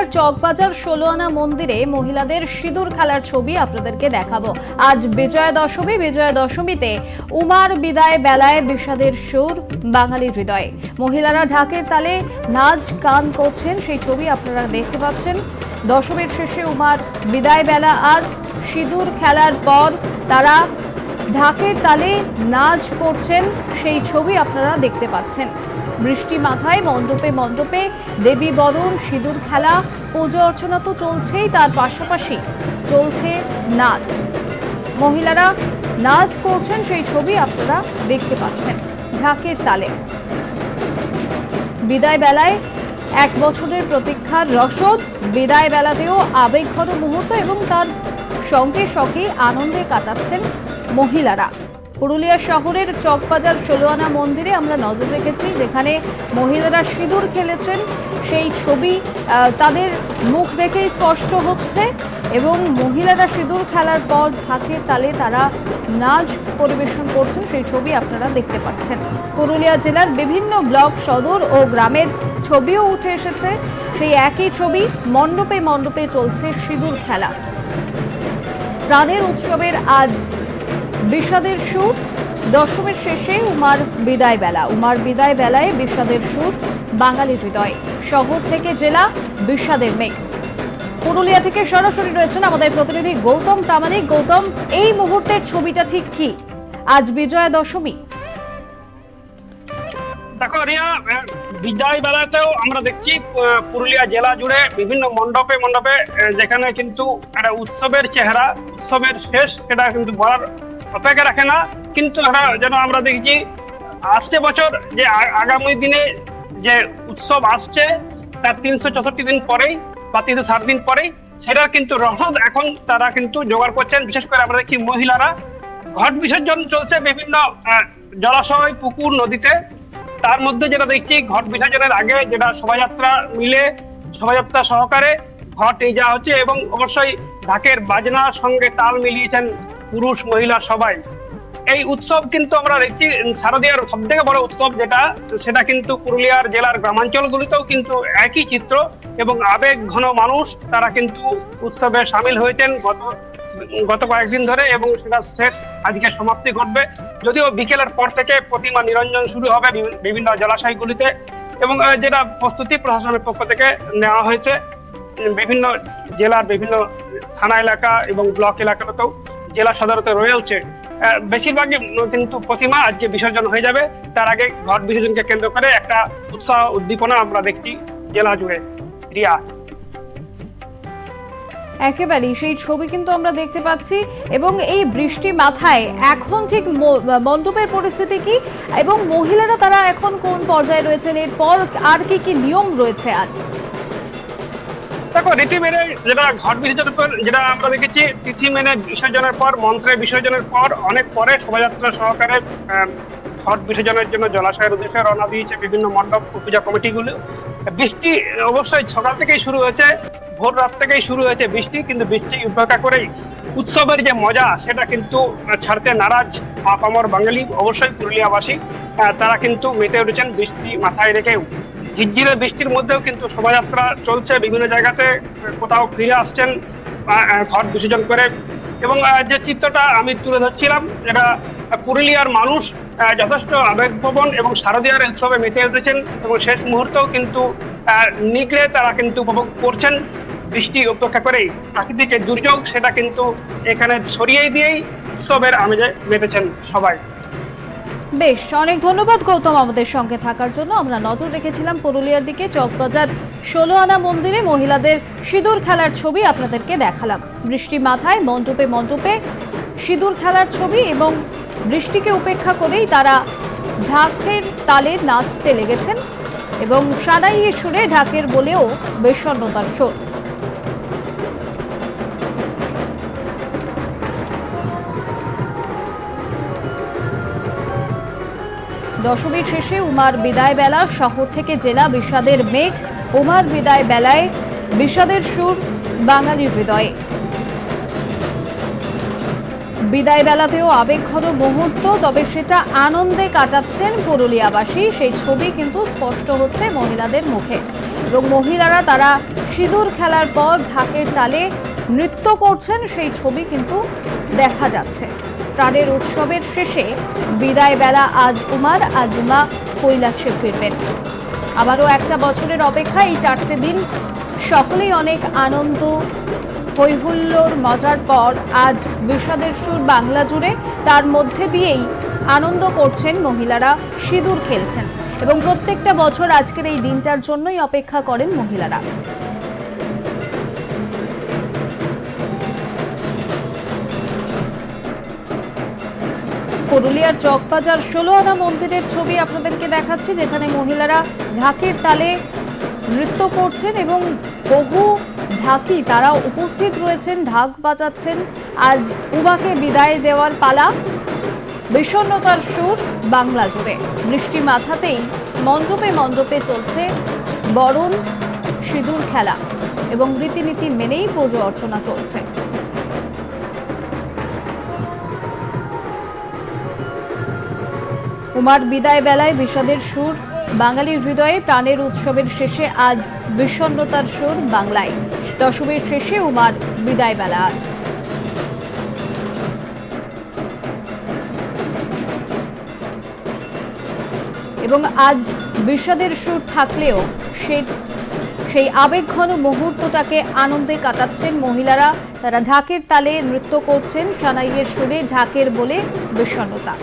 পুরুলিয়ার চকবাজার ষোলোয়ানা মন্দিরে মহিলাদের সিঁদুর খেলার ছবি আপনাদেরকে দেখাবো। আজ বিজয়া দশমী বিজয়া দশমীতে উমার বিদায় বেলায় বিষাদের সুর, বাঙালির হৃদয়ে। মহিলারা ঢাকের তালে নাচ, গান করছেন, সেই ছবি আপনারা দেখতে পাচ্ছেন। দশমীর শেষে উমার বিদায় বেলা আজ সিঁদুর খেলার পর তারা ঢাকের তালে নাচ করছেন, সেই ছবি আপনারা দেখতে পাচ্ছেন। বৃষ্টি মাথায়, মণ্ডপে মণ্ডপে, দেবী বরণ, সিঁদুর খেলা, পুজো অর্চনা তো চলছেই, তার পাশাপাশি চলছে নাচ। মহিলারা নাচ করছেন, সেই ছবি আপনারা দেখতে পাচ্ছেন, ঢাকের তালে। বিদায় বেলায় এক বছরের প্রতীক্ষার রসদ বিদায় বেলাতেও আবেগঘন মুহূর্ত এবং তার সঙ্গে সঙ্গে আনন্দে কাটাচ্ছেন মহিলারা। পুরুলিয়া শহরের চকবাজার ষোলোয়ানা মন্দিরে আমরা নজর রেখেছি, যেখানে মহিলারা সিঁদুর খেলেছেন। সেই ছবি তাদের মুখ দেখেই স্পষ্ট হচ্ছে এবং মহিলারা সিঁদুর খেলার পর ঢাকের তালে তারা নাচ পরিবেশন করছেন। সেই ছবি আপনারা দেখতে পাচ্ছেন। পুরুলিয়া জেলার বিভিন্ন ব্লক, সদর ও গ্রামের ছবিও উঠে এসেছে। সেই একই ছবি মণ্ডপে মণ্ডপে চলছে সিঁদুর খেলা। প্রাণের উৎসবের আজ বিষাদের সুর, দশমের শেষে উমার বিদায় বেলা। উমার বিদায় বেলায় বিষাদের সুর বাঙালি হৃদয়। শহর থেকে জেলা, বিষাদের মেঘ। পুরুলিয়া থেকে সরাসরি রয়েছেন আমাদের প্রতিনিধি গৌতম প্রামাণিক। গৌতম, এই মুহূর্তের ছবিটা ঠিক কি? আজ বিজয়া দশমী। দেখো, রিয়া বিজয় বেলাতেও আমরা দেখছি পুরুলিয়া জেলা জুড়ে বিভিন্ন মণ্ডপে মণ্ডপে যেখানে কিন্তু একটা উৎসবের চেহারা, উৎসবের শেষ, সেটা কিন্তু বলার অপেক্ষা রাখে না। কিন্তু তারা যেন আমরা দেখছি, আসছে বছর যে আগামী দিনে যে উৎসব আসছে, তার তিনশো চৌষট্টি দিন পরেই বা তিনশো ষাট দিন পরেই, সেটার কিন্তু রহদ এখন তারা কিন্তু জোগাড় করছেন। বিশেষ করে আমরা দেখছি মহিলারা। ঘট বিসর্জন চলছে বিভিন্ন জলাশয়, পুকুর, নদীতে। তার মধ্যে যেটা দেখছি, ঘট বিসর্জনের আগে যেটা শোভাযাত্রা মিলে শোভাযাত্রা সহকারে ঘট নিয়ে যাওয়া হচ্ছে এবং অবশ্যই ঢাকের বাজনার সঙ্গে তাল মিলিয়েছেন পুরুষ মহিলা সবাই। এই উৎসব কিন্তু আমরা দেখছি শারদীয়ার সব থেকে বড় উৎসব যেটা, সেটা কিন্তু পুরুলিয়ার জেলার গ্রামাঞ্চলগুলিতেও কিন্তু একই চিত্র এবং আবেগ ঘন মানুষ তারা কিন্তু উৎসবে সামিল হয়েছেন গত গত কয়েকদিন ধরে এবং সেটা শেষ আজকে সমাপ্তি ঘটবে। যদিও বিকেলের পর থেকে প্রতিমা নিরঞ্জন শুরু হবে বিভি- বিভিন্ন জলাশয়গুলিতে এবং যেটা প্রস্তুতি প্রশাসনের পক্ষ থেকে নেওয়া হয়েছে। বিভিন্ন জেলার বিভিন্ন থানা এলাকা এবং ব্লক এলাকাতেও জেলা সদরতে রয়েছে। বেশিরভাগই কিন্তু প্রতিমা আজকে বিসর্জন হয়ে যাবে। তার আগে ঘট বিসর্জনকে কেন্দ্র করে একটা উৎসাহ উদ্দীপনা আমরা দেখছি জেলা জুড়ে। রিয়া। একেবারেই সেই ছবি কিন্তু আমরা দেখতে পাচ্ছি এবং এই বৃষ্টি মাথায় এখন ঠিক মণ্ডপের পরিস্থিতি কি এবং মহিলারা তারা এখন কোন পর্যায়ে রয়েছেন? এরপর আর কি কি নিয়ম রয়েছে আজ? দেখো, রীতি মেনে যেটা ঘট বিসর্জনের পর যেটা আমরা দেখেছি, তিথি মেনে বিসর্জনের পর, মন্ত্রে বিসর্জনের পর, অনেক পরে শোভাযাত্রা সহকারে ঘট বিসর্জনের জন্য জলাশয়ের উদ্দেশ্যে রওনা দিয়েছে বিভিন্ন মণ্ডপ পূজা কমিটিগুলো। বৃষ্টি অবশ্যই সকাল থেকেই শুরু হয়েছে, ভোর রাত থেকেই শুরু হয়েছে বৃষ্টি, কিন্তু বৃষ্টি উপেক্ষা করেই উৎসবের যে মজা, সেটা কিন্তু ছাড়তে নারাজ আপামর বাঙালি, অবশ্যই পুরুলিয়াবাসী তারা কিন্তু মেতে উঠেছেন বৃষ্টি মাথায় রেখেও। ঝিরঝিরে বৃষ্টির মধ্যেও কিন্তু শোভাযাত্রা চলছে। বিভিন্ন জায়গাতে কোথাও ফিরে আসছেন ঘট বিসর্জন করে। এবং যে চিত্রটা আমি তুলে ধরছিলাম, এটা পুরুলিয়ার মানুষ যথেষ্ট আবেগপ্রবণ এবং শারদীয়ার উৎসবে মেতে উঠেছেন এবং শেষ মুহূর্তেও কিন্তু নিগড়ে তারা কিন্তু উপভোগ করছেন বৃষ্টি উপেক্ষা করেই। প্রাকৃতিক দুর্যোগ, সেটা কিন্তু এখানে ছড়িয়ে দিয়েই উৎসবের আমেজে মেতেছেন সবাই। বেশ, অনেক ধন্যবাদ গৌতম আমাদের সঙ্গে থাকার জন্য। আমরা নজর রেখেছিলাম পুরুলিয়ার দিকে, চকবাজার ষোলো আনা মন্দিরে মহিলাদের সিঁদুর খেলার ছবি আপনাদেরকে দেখালাম। বৃষ্টি মাথায়, মণ্ডপে মণ্ডপে সিঁদুর খেলার ছবি এবং বৃষ্টিকে উপেক্ষা করেই তারা ঢাকের তালে নাচতে লেগেছেন এবং সানাইয়ে সুরে ঢাকের বলেও বেসন্নতার সুর। দশমীর শেষে উমার বিদায় বেলা শহর থেকে জেলা বিষাদের মেঘ, উমার বিদায় বেলায় বিষাদের সুর, বাঙালির হৃদয়ে। বিদায় বেলাতেও আবেগঘন মুহূর্ত, তবে সেটা আনন্দে কাটাচ্ছেন পুরুলিয়াবাসী। সেই ছবি কিন্তু স্পষ্ট হচ্ছে মহিলাদের মুখে। এবং মহিলারা তারা সিঁদুর খেলার পর ঢাকের তালে নৃত্য করছেন, সেই ছবি কিন্তু দেখা যাচ্ছে। প্রাণের উৎসবের শেষে বিদায় বেলা আজ উমার, আজ উমা কৈলাসে ফিরবেন। আবারও একটা বছরের অপেক্ষা, এই চারটে দিন সকলেই অনেক আনন্দ, হৈহুল্লোর মজার পর আজ বিষাদের সুর বাংলা জুড়ে, তার মধ্যে দিয়েই আনন্দ করছেন মহিলারা, সিঁদুর খেলছেন। এবং প্রত্যেকটা বছর আজকের এই দিনটার জন্যই অপেক্ষা করেন মহিলারা। পুরুলিয়ার চকবাজার ষোলো আনা মন্দিরের ছবি আপনাদেরকে দেখাচ্ছি, যেখানে মহিলারা ঢাকের তালে নৃত্য করছেন এবং বহু ঢাকি তারা উপস্থিত রয়েছেন, ঢাক বাজাচ্ছেন। আজ উবাকে বিদায় দেওয়ার পালা। বিষণ্ণতার সুর বাংলা জুড়ে। বৃষ্টি মাথাতেই মণ্ডপে মণ্ডপে চলছে বরণ, সিঁদুর খেলা এবং রীতিনীতি মেনেই পুজো অর্চনা চলছে। উমার বিদায় বেলায় বিষাদের সুর, বাঙালির হৃদয়ে প্রাণের উৎসবের শেষে আজ বিষণ্ণতার সুর বাংলায়। দশমীর শেষে উমার বিদায় বেলা আজ। এবং আজ বিষাদের সুর থাকলেও সে সেই আবেগঘন মুহূর্তটাকে আনন্দে কাটাচ্ছেন মহিলারা। তারা ঢাকের তালে নৃত্য করছেন, সানাইয়ের সুরে ঢাকের বলে বিষণ্ণতা।